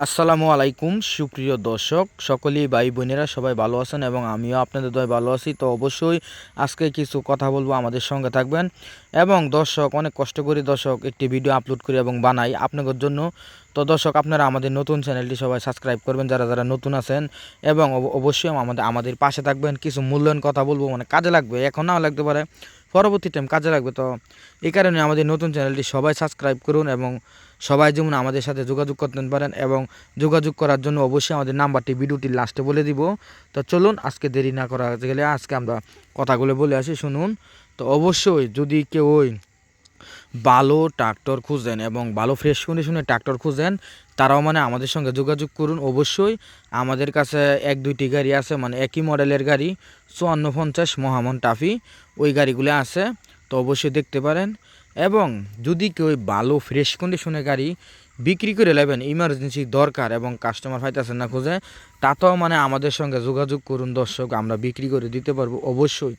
আসসালামু আলাইকুম, সুপ্রিয় দর্শক। সকলেই ভাই বোনেরা সবাই ভালো আছেন এবং আমিও আপনাদের দয় ভালো আছি। তো অবশ্যই আজকে কিছু কথা বলব, আমাদের সঙ্গে থাকবেন। এবং দর্শক, অনেক কষ্ট করে দর্শক একটি ভিডিও আপলোড করি এবং বানাই আপনাদের জন্য। তো দর্শক, আপনারা আমাদের নতুন চ্যানেলটি সবাই সাবস্ক্রাইব করবেন, যারা যারা নতুন আছেন। এবং অব- অবশ্যই আমাদের আমাদের পাশে থাকবেন। কিছু মূল্যায়ন কথা বলব মানে কাজে লাগবে, এখন নাও লাগতে পারে। পরবর্তী টাইম কাজে লাগবে। তো এই কারণে আমাদের নতুন চ্যানেলটি সবাই সাবস্ক্রাইব করুন এবং সবাই যেমন আমাদের সাথে যোগাযোগ করতে পারেন এবং যোগাযোগ করার জন্য অবশ্যই আমাদের নাম্বারটি ভিডিওটি লাস্টে বলে দিব। তো চলুন, আজকে দেরি না করা গেলে আজকে আমরা কথাগুলো বলে আসি। শুনুন, তো অবশ্যই যদি কেউ ভালো ট্রাক্টর খুঁজেন এবং ভালো ফ্রেশ কন্ডিশনের ট্রাক্টর খুঁজেন, তারাও মানে আমাদের সঙ্গে যোগাযোগ করুন। অবশ্যই আমাদের কাছে এক, দুইটি গাড়ি আছে মানে একই মডেলের গাড়ি, চুয়ান্ন পঞ্চাশ মহামন টাফি ওই গাড়িগুলো আছে, তো অবশ্যই দেখতে পারেন। এবং যদি কেউ ভালো ফ্রেশ কন্ডিশনের গাড়ি বিক্রি করে নেবেন ইমার্জেন্সি দরকার এবং কাস্টমার পাইতেছেন না খুঁজে, তাতেও মানে আমাদের সঙ্গে যোগাযোগ করুন দর্শক, আমরা বিক্রি করে দিতে পারব অবশ্যই।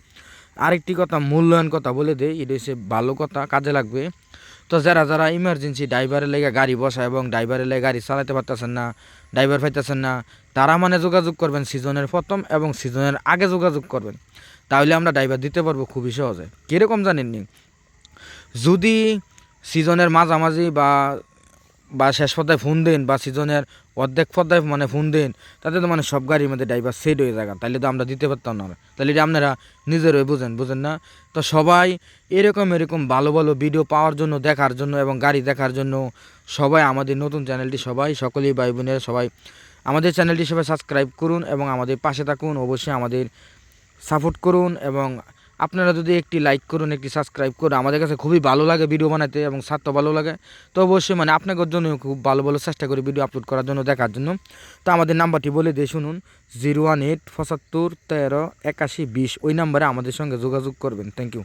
আরেকটি কথা, মূল্যায়ন কথা বলে দেয় এটা হচ্ছে ভালো কথা, কাজে লাগবে। তো যারা যারা ইমার্জেন্সি ড্রাইভারের লেগে গাড়ি বসা এবং ড্রাইভারের লেগে গাড়ি চালাতে পারতেছেন না ড্রাইভার পাইতেছেন না, তারা মানে যোগাযোগ করবেন সিজনের প্রথম এবং সিজনের আগে যোগাযোগ করবেন। তাহলে আমরা ড্রাইভার দিতে পারব খুবই সহজে। কীরকম জানেননি? যদি সিজনের মাঝামাঝি বা বা শেষ পর্যায়ে ফোন দিন বা সিজনের অর্ধেক পর্যায়ে মানে ফোন দিন, তাতে তো মানে সব গাড়ির মধ্যে ড্রাইভার সেট হয়ে যাবে তাহলে তো আমরা দিতে পারতাম না। তাহলে এটা আপনারা নিজেরই বুঝেন বুঝেন না? তো সবাই এরকম এরকম ভালো ভালো ভিডিও পাওয়ার জন্য, দেখার জন্য এবং গাড়ি দেখার জন্য সবাই আমাদের নতুন চ্যানেলটি সবাই, সকলেই ভাই বোনের সবাই আমাদের চ্যানেলটি সবাই সাবস্ক্রাইব করুন এবং আমাদের পাশে থাকুন, অবশ্যই আমাদের সাপোর্ট করুন এবং আপনারা যদি একটি লাইক করুন, একটি সাবস্ক্রাইব করুন, আমাদের কাছে খুবই ভালো লাগে ভিডিও বানাতে এবং স্বার্থ ভালো লাগে, তো অবশ্যই মানে আপনাদের জন্য খুব ভালো ভালো চেষ্টা করি ভিডিও আপলোড করার জন্য, দেখার জন্য। তো আমাদের নাম্বারটি বলে দিয়ে শুনুন জিরো ওয়ান এইট পঁচাত্তর তেরো একাশি বিশ, ওই নাম্বারে আমাদের সঙ্গে যোগাযোগ করবেন। Thank you